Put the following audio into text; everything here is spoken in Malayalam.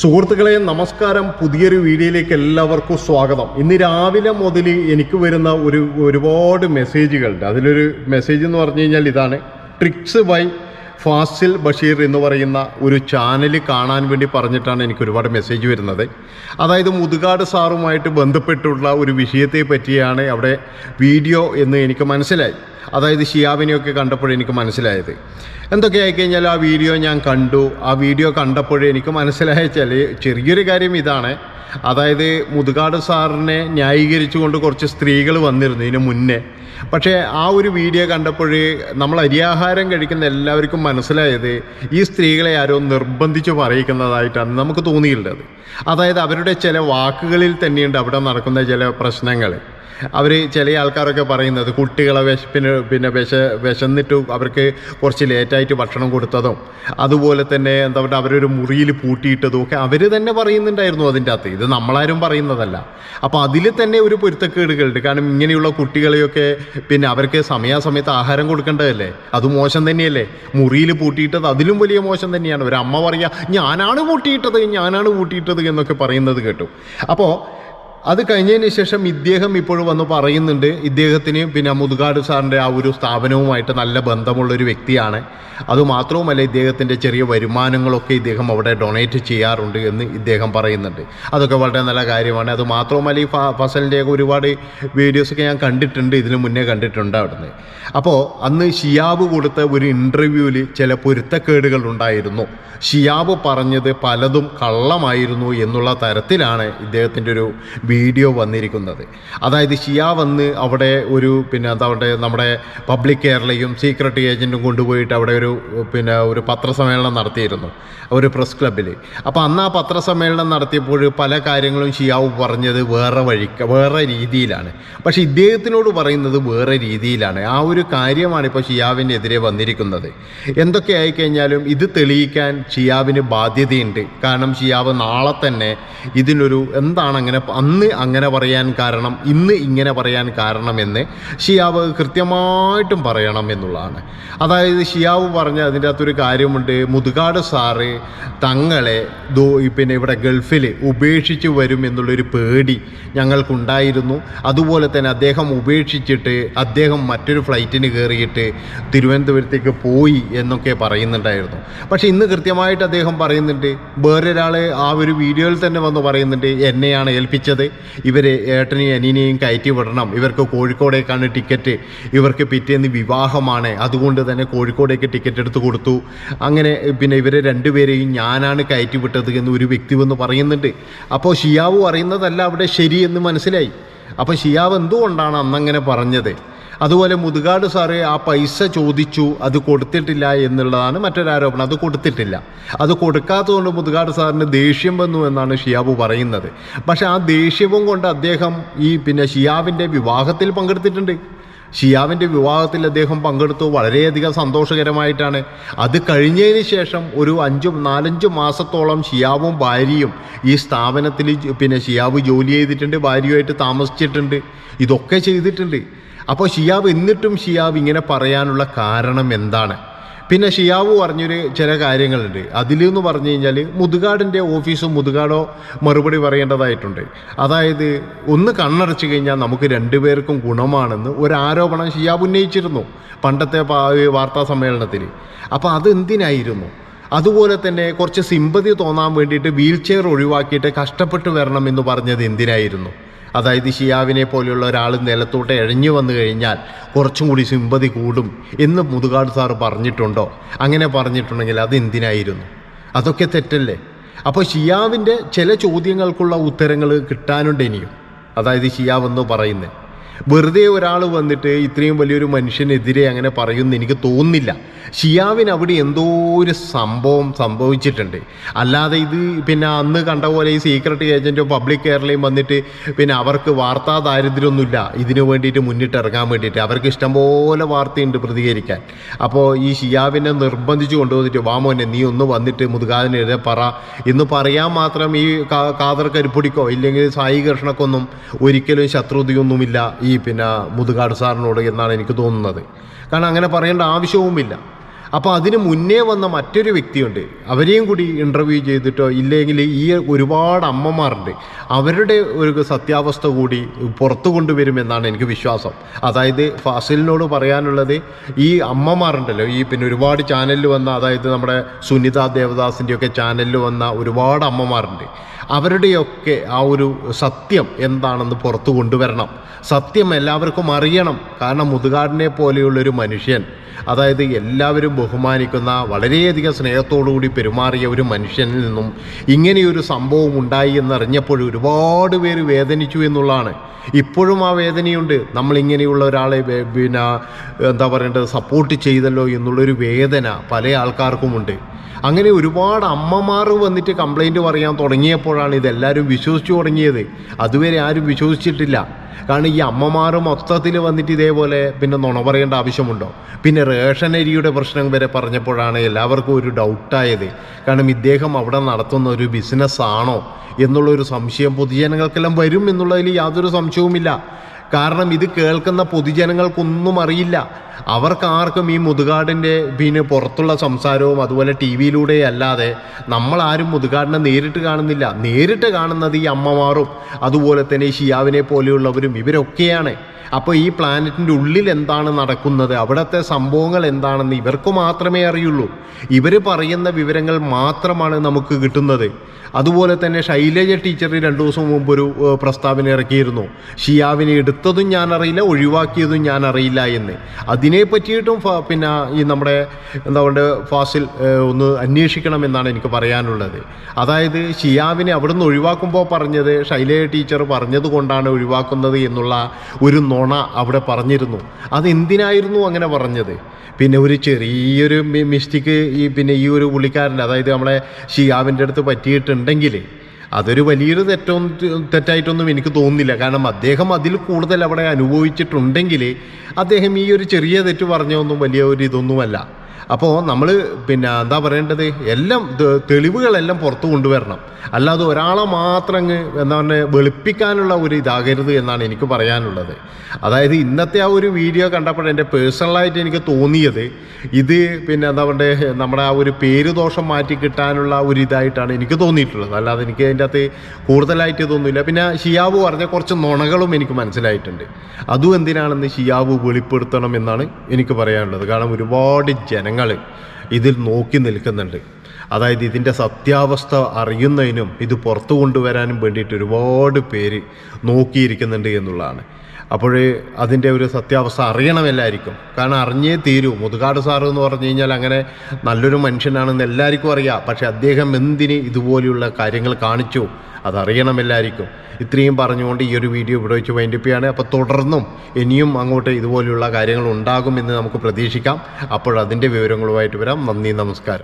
സുഹൃത്തുക്കളെ നമസ്കാരം. പുതിയൊരു വീഡിയോയിലേക്ക് എല്ലാവർക്കും സ്വാഗതം. ഇന്ന് രാവിലെ മുതൽ എനിക്ക് വരുന്ന ഒരു ഒരുപാട് മെസ്സേജുകളുണ്ട്. അതിലൊരു മെസ്സേജ് എന്ന് പറഞ്ഞു കഴിഞ്ഞാൽ ഇതാണ്. ട്രിക്സ് ബൈ ഫാസിൽ ബഷീർ എന്ന് പറയുന്ന ഒരു ചാനൽ കാണാൻ വേണ്ടി പറഞ്ഞിട്ടാണ് എനിക്ക് ഒരുപാട് മെസ്സേജ് വരുന്നത്. അതായത് മുതുകാട് സാറുമായിട്ട് ബന്ധപ്പെട്ടുള്ള ഒരു വിഷയത്തെ പറ്റിയാണ് അവിടെ വീഡിയോ എന്ന് എനിക്ക് മനസ്സിലായി. അതായത് ഷിയാബിനെയൊക്കെ കണ്ടപ്പോഴേ എനിക്ക് മനസ്സിലായത്. എന്തൊക്കെ ആയിക്കഴിഞ്ഞാൽ ആ വീഡിയോ ഞാൻ കണ്ടു. ആ വീഡിയോ കണ്ടപ്പോഴേ എനിക്ക് മനസ്സിലായ ചില ചെറിയൊരു കാര്യം ഇതാണ്. അതായത് മുതുകാട് സാറിനെ ന്യായീകരിച്ചുകൊണ്ട് കുറച്ച് സ്ത്രീകൾ വന്നിരുന്നു ഇതിന് മുന്നേ. പക്ഷേ ആ ഒരു വീഡിയോ കണ്ടപ്പോൾ നമ്മൾ അരിയാഹാരം കഴിക്കുന്ന എല്ലാവർക്കും മനസ്സിലായത് ഈ സ്ത്രീകളെ ആരോ നിർബന്ധിച്ച് പറയിക്കുന്നതായിട്ടാണ് നമുക്ക് തോന്നിയിട്ടുള്ളത്. അതായത് അവരുടെ ചില വാക്കുകളിൽ തന്നെയുണ്ട് അവിടെ നടക്കുന്ന ചില പ്രശ്നങ്ങൾ അവർ ചില ആൾക്കാരൊക്കെ പറയുന്നത് കുട്ടികളെ വിശപ്പിന് പിന്നെ വിശ വിശന്നിട്ട് അവർക്ക് കുറച്ച് ലേറ്റായിട്ട് ഭക്ഷണം കൊടുത്തതും അതുപോലെ തന്നെ എന്താ പറയുക അവരൊരു മുറിയിൽ പൂട്ടിയിട്ടതും ഒക്കെ അവർ തന്നെ പറയുന്നുണ്ടായിരുന്നു അതിന്റെ അകത്ത്. ഇത് നമ്മളാരും പറയുന്നതല്ല. അപ്പോൾ അതിൽ തന്നെ ഒരു പൊരുത്തക്കേടുകളുണ്ട്. കാരണം ഇങ്ങനെയുള്ള കുട്ടികളെയൊക്കെ പിന്നെ അവർക്ക് സമയാസമയത്ത് ആഹാരം കൊടുക്കേണ്ടതല്ലേ? അത് മോശം തന്നെയല്ലേ? മുറിയിൽ പൂട്ടിയിട്ടത് അതിലും വലിയ മോശം തന്നെയാണ്. ഒരു അമ്മ പറയുക ഞാനാണ് പൂട്ടിയിട്ടത് ഞാനാണ് പൂട്ടിയിട്ടത് എന്നൊക്കെ പറയുന്നത് കേട്ടു. അപ്പോൾ അത് കഴിഞ്ഞതിന് ശേഷം ഇദ്ദേഹം ഇപ്പോൾ വന്ന് പറയുന്നുണ്ട്. ഇദ്ദേഹത്തിന് പിന്നെ മുതുകാട് സാറിന്റെ ആ ഒരു സ്ഥാപനവുമായിട്ട് നല്ല ബന്ധമുള്ള ഒരു വ്യക്തിയാണ് അതുമാത്രവുമല്ല ഇദ്ദേഹത്തിന്റെ ചെറിയ വരുമാനങ്ങളൊക്കെ ഇദ്ദേഹം അവിടെ ഡൊണേറ്റ് ചെയ്യാറുണ്ട് എന്ന് ഇദ്ദേഹം പറയുന്നുണ്ട്. അതൊക്കെ വളരെ നല്ല കാര്യമാണ്. അത് മാത്രവുമല്ല ഈ ഫസലിന്റെ ഒക്കെ ഒരുപാട് വീഡിയോസൊക്കെ ഞാൻ കണ്ടിട്ടുണ്ട്. ഇതിന് മുന്നേ കണ്ടിട്ടുണ്ട് അവിടുന്ന്. അപ്പോൾ അന്ന് ഷിയാബ് കൊടുത്ത ഒരു ഇന്റർവ്യൂവിൽ ചില പൊരുത്തക്കേടുകൾ ഉണ്ടായിരുന്നു. ഷിയാബ് പറഞ്ഞത് പലതും കള്ളമായിരുന്നു എന്നുള്ള തരത്തിലാണ് ഇദ്ദേഹത്തിന്റെ ഒരു വീഡിയോ വന്നിരിക്കുന്നത്. അതായത് ഷിയ വന്ന് അവിടെ ഒരു പിന്നെ എന്താ പറയുക നമ്മുടെ പബ്ലിക് കെയറിലെയും സീക്രട്ട് ഏജന്റും കൊണ്ടുപോയിട്ട് അവിടെ ഒരു പിന്നെ ഒരു പത്രസമ്മേളനം നടത്തിയിരുന്നു. ഒരു പ്രസ് ക്ലബ്ബിൽ അപ്പോൾ അന്ന് ആ പത്രസമ്മേളനം നടത്തിയപ്പോൾ പല കാര്യങ്ങളും ഷിയാവ് പറഞ്ഞത് വേറെ വഴിക്ക് വേറെ രീതിയിലാണ്. പക്ഷേ ഇദ്ദേഹത്തിനോട് പറയുന്നത് വേറെ രീതിയിലാണ്. ആ ഒരു കാര്യമാണ് ഇപ്പോൾ ഷിയാവിനെതിരെ വന്നിരിക്കുന്നത്. എന്തൊക്കെ ആയിക്കഴിഞ്ഞാലും ഇത് തെളിയിക്കാൻ ഷിയാവിന് ബാധ്യതയുണ്ട്. കാരണം ഷിയാവ് നാളെ തന്നെ ഇതിനൊരു എന്താണ് അങ്ങനെ അന്ന് അങ്ങനെ പറയാൻ കാരണം ഇന്ന് ഇങ്ങനെ പറയാൻ കാരണമെന്ന് ഷിയാവ് കൃത്യമായിട്ടും പറയണം എന്നുള്ളതാണ്. അതായത് ഷിയാവ് പറഞ്ഞ അതിന്റെ അകത്തൊരു കാര്യമുണ്ട്. മുതുകാട് സാറ് തങ്ങളെ ദോ പിന്നെ ഇവിടെ ഗൾഫിൽ ഉപേക്ഷിച്ച് വരും എന്നുള്ളൊരു പേടി ഞങ്ങൾക്കുണ്ടായിരുന്നു. അതുപോലെ തന്നെ അദ്ദേഹം ഉപേക്ഷിച്ചിട്ട് അദ്ദേഹം മറ്റൊരു ഫ്ലൈറ്റിന് കയറിയിട്ട് തിരുവനന്തപുരത്തേക്ക് പോയി എന്നൊക്കെ പറയുന്നുണ്ടായിരുന്നു. പക്ഷേ ഇന്ന് കൃത്യമായിട്ട് അദ്ദേഹം പറയുന്നുണ്ട് വേറൊരാൾ ആ ഒരു വീഡിയോയിൽ തന്നെ വന്ന് പറയുന്നുണ്ട് എന്നെയാണ് ഏൽപ്പിച്ചത്. ഇവരെ ഏട്ടനെയും അനിയനെയും കയറ്റി വിടണം. ഇവർക്ക് കോഴിക്കോടേക്കാണ് ടിക്കറ്റ്. ഇവർക്ക് പിറ്റേന്ന് വിവാഹമാണ്. അതുകൊണ്ട് തന്നെ കോഴിക്കോടേക്ക് ടിക്കറ്റ് എടുത്ത് കൊടുത്തു. അങ്ങനെ പിന്നെ ഇവരെ രണ്ടുപേരെയും ഞാനാണ് കയറ്റി വിട്ടത് എന്ന് ഒരു വ്യക്തി വന്ന് പറയുന്നുണ്ട്. അപ്പോൾ ഷിയാവു അറിയുന്നതല്ല അവിടെ ശരിയെന്ന് മനസ്സിലായി. അപ്പോൾ ഷിയാവ് എന്തുകൊണ്ടാണ് അന്നങ്ങനെ പറഞ്ഞത്? അതുപോലെ മുതുകാട് സാറ് ആ പൈസ ചോദിച്ചു അത് കൊടുത്തിട്ടില്ല എന്നുള്ളതാണ് മറ്റൊരു ആരോപണം. അത് കൊടുത്തിട്ടില്ല. അത് കൊടുക്കാത്തതുകൊണ്ട് മുതുകാട് സാറിന് ദേഷ്യം വന്നു എന്നാണ് ഷിയാബു പറയുന്നത്. പക്ഷേ ആ ദേഷ്യവും കൊണ്ട് അദ്ദേഹം ഈ പിന്നെ ഷിയാവിന്റെ വിവാഹത്തിൽ പങ്കെടുത്തിട്ടുണ്ട്. ഷിയാവിന്റെ വിവാഹത്തിൽ അദ്ദേഹം പങ്കെടുത്തു. വളരെയധികം സന്തോഷകരമായിട്ടാണ്. അത് കഴിഞ്ഞതിന് ശേഷം ഒരു അഞ്ചും നാലഞ്ച് മാസത്തോളം ഷിയാവും ഭാര്യയും ഈ സ്ഥാപനത്തിൽ പിന്നെ ഷിയാവ് ജോലി ചെയ്തിട്ടുണ്ട് ഭാര്യയുമായിട്ട് താമസിച്ചിട്ടുണ്ട്. ഇതൊക്കെ ചെയ്തിട്ടുണ്ട്. അപ്പോൾ ഷിയാവ് എന്നിട്ടും ഷിയാവ് ഇങ്ങനെ പറയാനുള്ള കാരണം എന്താണ്? പിന്നെ ഷിയാവ് പറഞ്ഞൊരു ചില കാര്യങ്ങളുണ്ട്. അതിലെന്ന് പറഞ്ഞു കഴിഞ്ഞാൽ മുതുകാടിന്റെ ഓഫീസും മുതുകാടോ മറുപടി പറയേണ്ടതായിട്ടുണ്ട്. അതായത് ഒന്ന് കണ്ണടച്ചു കഴിഞ്ഞാൽ നമുക്ക് രണ്ടുപേർക്കും ഗുണമാണെന്ന് ഒരു ആരോപണം ഉന്നയിച്ചിരുന്നു പണ്ടത്തെ വാർത്താ സമ്മേളനത്തിൽ. അപ്പോൾ അത് എന്തിനായിരുന്നു അതുപോലെ തന്നെ കുറച്ച് സിമ്പതി തോന്നാൻ വേണ്ടിയിട്ട് വീൽ ചെയർ ഒഴിവാക്കിയിട്ട് കഷ്ടപ്പെട്ട് വരണം എന്ന് പറഞ്ഞത് എന്തിനായിരുന്നു? അതായത് ഷിയാവിനെ പോലെയുള്ള ഒരാൾ നിലത്തോട്ട് എഴഞ്ഞു വന്നു കഴിഞ്ഞാൽ കുറച്ചും കൂടി സിമ്പതി കൂടും എന്ന് മുതുകാട് സാറ് പറഞ്ഞിട്ടുണ്ടോ? അങ്ങനെ പറഞ്ഞിട്ടുണ്ടെങ്കിൽ അത് എന്തിനായിരുന്നു? അതൊക്കെ തെറ്റല്ലേ? അപ്പോൾ ഷിയാവിന്റെ ചില ചോദ്യങ്ങൾക്കുള്ള ഉത്തരങ്ങൾ കിട്ടാനുണ്ട് ഇനിയും. അതായത് ഷിയാവ് എന്ന് പറയുന്നത് വെറുതെ ഒരാൾ വന്നിട്ട് ഇത്രയും വലിയൊരു മനുഷ്യനെതിരെ അങ്ങനെ പറയുമെന്ന് എനിക്ക് തോന്നുന്നില്ല. ഷിയാവിന് അവിടെ എന്തോ ഒരു സംഭവം സംഭവിച്ചിട്ടുണ്ട്. അല്ലാതെ ഇത് പിന്നെ അന്ന് കണ്ട പോലെ ഈ സീക്രട്ട് ഏജന്റും പബ്ലിക് കേരളയും വന്നിട്ട് പിന്നെ അവർക്ക് വാർത്താ ദാരിദ്ര്യമൊന്നുമില്ല. ഇതിനു വേണ്ടിയിട്ട് മുന്നിട്ട് ഇറങ്ങാൻ വേണ്ടിയിട്ട്. അവർക്ക് ഇഷ്ടംപോലെ വാർത്തയുണ്ട് പ്രതികരിക്കാൻ. അപ്പോൾ ഈ ഷിയാവിനെ നിർബന്ധിച്ചു കൊണ്ടുവന്നിട്ട് വാമോനെ നീ ഒന്ന് വന്നിട്ട് മുതുകാതിനെതിരെ പറ. എന്ന് പറയാൻ മാത്രം ഈ കാതർ കരിപ്പൊടിക്കോ ഇല്ലെങ്കിൽ സായി കൃഷ്ണക്കൊന്നും ഒരിക്കലും ശത്രുതയൊന്നുമില്ല. ഈ പിന്നെ മുതുകാട് സാറിനോട് എന്നാണ് എനിക്ക് തോന്നുന്നത്. കാരണം അങ്ങനെ പറയേണ്ട ആവശ്യവുമില്ല. അപ്പോൾ അതിന് മുന്നേ വന്ന മറ്റൊരു വ്യക്തിയുണ്ട്. അവരെയും കൂടി ഇന്റർവ്യൂ ചെയ്തിട്ടോ ഇല്ലെങ്കിൽ ഈ ഒരുപാട് അമ്മമാരുണ്ട്. അവരുടെ ഒരു സത്യാവസ്ഥ കൂടി പുറത്തു കൊണ്ടുവരുമെന്നാണ് എനിക്ക് വിശ്വാസം. അതായത് ഫാസിലിനോട് പറയാനുള്ളത് ഈ അമ്മമാരുണ്ടല്ലോ. ഈ പിന്നെ ഒരുപാട് ചാനലിൽ വന്ന അതായത് നമ്മുടെ സുനിത ദേവദാസിന്റെയൊക്കെ ചാനലിൽ വന്ന ഒരുപാട് അമ്മമാരുണ്ട്. അവരുടെയൊക്കെ ആ ഒരു സത്യം എന്താണെന്ന് പുറത്തു കൊണ്ടുവരണം. സത്യം എല്ലാവർക്കും അറിയണം. കാരണം മുതുകാടിനെ പോലെയുള്ളൊരു മനുഷ്യൻ അതായത് എല്ലാവരും ബഹുമാനിക്കുന്ന വളരെയധികം സ്നേഹത്തോടുകൂടി പെരുമാറിയ ഒരു മനുഷ്യനിൽ നിന്നും ഇങ്ങനെയൊരു സംഭവം ഉണ്ടായി എന്നറിഞ്ഞപ്പോൾ ഒരുപാട് പേര് വേദനിച്ചു എന്നുള്ളതാണ്. ഇപ്പോഴും ആ വേദനയുണ്ട്. നമ്മളിങ്ങനെയുള്ള ഒരാളെ പിന്നെ എന്താ പറയേണ്ടത് സപ്പോർട്ട് ചെയ്തല്ലോ എന്നുള്ളൊരു വേദന പല ആൾക്കാർക്കുമുണ്ട്. അങ്ങനെ ഒരുപാട് അമ്മമാർ വന്നിട്ട് കംപ്ലൈന്റ് പറയാൻ തുടങ്ങിയപ്പോഴാണ് ഇതെല്ലാവരും വിശ്വസിച്ചു തുടങ്ങിയത്. അതുവരെ ആരും വിശ്വസിച്ചിട്ടില്ല. കാരണം ഈ അമ്മമാർ മൊത്തത്തിൽ വന്നിട്ട് ഇതേപോലെ പിന്നെ നുണ പറയേണ്ട ആവശ്യമുണ്ടോ? പിന്നെ റേഷൻ അരിയുടെ പ്രശ്നം വരെ പറഞ്ഞപ്പോഴാണ് എല്ലാവർക്കും ഒരു ഡൗട്ടായത്. കാരണം ഇദ്ദേഹം അവിടെ നടത്തുന്ന ഒരു ബിസിനസ്സാണോ എന്നുള്ളൊരു സംശയം പൊതുജനങ്ങൾക്കെല്ലാം വരും എന്നുള്ളതിൽ യാതൊരു സംശയവുമില്ല. കാരണം ഇത് കേൾക്കുന്ന പൊതുജനങ്ങൾക്കൊന്നും അറിയില്ല. അവർക്ക് ആർക്കും ഈ മുതുകാടിന്റെ പിന്നെ പുറത്തുള്ള സംസാരവും അതുപോലെ ടി വിയിലൂടെ അല്ലാതെ നമ്മളാരും മുതുകാടിനെ നേരിട്ട് കാണുന്നില്ല. നേരിട്ട് കാണുന്നത് ഈ അമ്മമാരും അതുപോലെ തന്നെ ഷിയാവിനെ പോലെയുള്ളവരും ഇവരൊക്കെയാണ്. അപ്പോൾ ഈ പ്ലാനറ്റിന്റെ ഉള്ളിൽ എന്താണ് നടക്കുന്നത്? അവിടുത്തെ സംഭവങ്ങൾ എന്താണെന്ന് ഇവർക്ക് മാത്രമേ അറിയുള്ളൂ. ഇവർ പറയുന്ന വിവരങ്ങൾ മാത്രമാണ് നമുക്ക് കിട്ടുന്നത്. അതുപോലെ തന്നെ ശൈലജ ടീച്ചർ രണ്ട് ദിവസം മുമ്പ് ഒരു പ്രസ്താവന ഇറക്കിയിരുന്നു. ഷിയാവിനെ എടുത്തതും ഞാൻ അറിയില്ല ഒഴിവാക്കിയതും ഞാൻ അറിയില്ല എന്ന് അതിനെ പറ്റിയിട്ടും പിന്നെ ഈ നമ്മുടെ എന്താ പറയുക ഫാസിൽ ഒന്ന് അന്വേഷിക്കണം എന്നാണ് എനിക്ക് പറയാനുള്ളത്. അതായത് ഷിയാവിനെ അവിടെ നിന്ന് ഒഴിവാക്കുമ്പോൾ പറഞ്ഞത് ശൈലജ ടീച്ചർ പറഞ്ഞത് കൊണ്ടാണ് ഒഴിവാക്കുന്നത് എന്നുള്ള ഒരു നുണ അവിടെ പറഞ്ഞിരുന്നു. അതെന്തിനായിരുന്നു അങ്ങനെ പറഞ്ഞത്? പിന്നെ ഒരു ചെറിയൊരു മിസ്റ്റേക്ക് ഈ പിന്നെ ഈ ഒരു പുള്ളിക്കാരന്റെ അതായത് നമ്മളെ ഷിയാവിന്റെ അടുത്ത് പറ്റിയിട്ടുണ്ടെങ്കിൽ അതൊരു വലിയൊരു തെറ്റൊന്നും തെറ്റായിട്ടൊന്നും എനിക്ക് തോന്നുന്നില്ല. കാരണം അദ്ദേഹം അതിൽ കൂടുതൽ അവിടെ അനുഭവിച്ചിട്ടുണ്ടെങ്കിൽ അദ്ദേഹം ഈ ഒരു ചെറിയ തെറ്റ് പറഞ്ഞൊന്നും വലിയ ഒരു ഇതൊന്നുമല്ല. അപ്പോൾ നമ്മൾ പിന്നെ എന്താ പറയേണ്ടത്? എല്ലാം തെളിവുകളെല്ലാം പുറത്തു കൊണ്ടുവരണം. അല്ലാതെ ഒരാളെ മാത്രം അങ്ങ് എന്താ പറയുക വെളുപ്പിക്കാനുള്ള ഒരു ഇതാകരുത് എന്നാണ് എനിക്ക് പറയാനുള്ളത്. അതായത് ഇന്നത്തെ ആ ഒരു വീഡിയോ കണ്ടപ്പോൾ എന്റെ പേഴ്സണലായിട്ട് എനിക്ക് തോന്നിയത്. ഇത് പിന്നെ എന്താ പറയുക നമ്മുടെ ആ ഒരു പേര് ദോഷം മാറ്റി കിട്ടാനുള്ള ഒരു ഇതായിട്ടാണ് എനിക്ക് തോന്നിയിട്ടുള്ളത്. അല്ലാതെ എനിക്ക് അതിന്റെ അകത്ത് കൂടുതലായിട്ട് ഇതൊന്നുമില്ല. പിന്നെ ഷിയാവ് പറഞ്ഞ കുറച്ച് നുണകളും എനിക്ക് മനസ്സിലായിട്ടുണ്ട്. അതും എന്തിനാണെന്ന് ഷിയാവ് വെളിപ്പെടുത്തണം എന്നാണ് എനിക്ക് പറയാനുള്ളത്. കാരണം ഒരുപാട് ജനങ്ങൾ ഇതിൽ നോക്കി നിൽക്കുന്നുണ്ട്. അതായത് ഇതിന്റെ സത്യാവസ്ഥ അറിയുന്നതിനും ഇത് പുറത്തു കൊണ്ടുവരാനും വേണ്ടിയിട്ട് ഒരുപാട് പേര് നോക്കിയിരിക്കുന്നുണ്ട് എന്നുള്ളതാണ്. അപ്പോൾ അതിന്റെ ഒരു സത്യാവസ്ഥ അറിയണമെല്ലായിരിക്കും. കാരണം അറിഞ്ഞേ തീരൂ. മുതുകാട് സാറ് എന്ന് പറഞ്ഞു കഴിഞ്ഞാൽ അങ്ങനെ നല്ലൊരു മനുഷ്യനാണെന്ന് എല്ലാവർക്കും അറിയാം. പക്ഷേ അദ്ദേഹം എന്തിന് ഇതുപോലെയുള്ള കാര്യങ്ങൾ കാണിച്ചു? അതറിയണം എല്ലാവർക്കും ഇത്രയും പറഞ്ഞുകൊണ്ട് ഈ ഒരു വീഡിയോ ഇവിടെ വെച്ച് വൈൻഡിപ്പിയാണ് അപ്പോൾ തുടർന്നും ഇനിയും അങ്ങോട്ട് ഇതുപോലെയുള്ള കാര്യങ്ങൾ ഉണ്ടാകുമെന്ന് നമുക്ക് പ്രതീക്ഷിക്കാം. അപ്പോൾ അതിന്റെ വിവരങ്ങളുമായിട്ട് വരാം. നന്ദി നമസ്കാരം.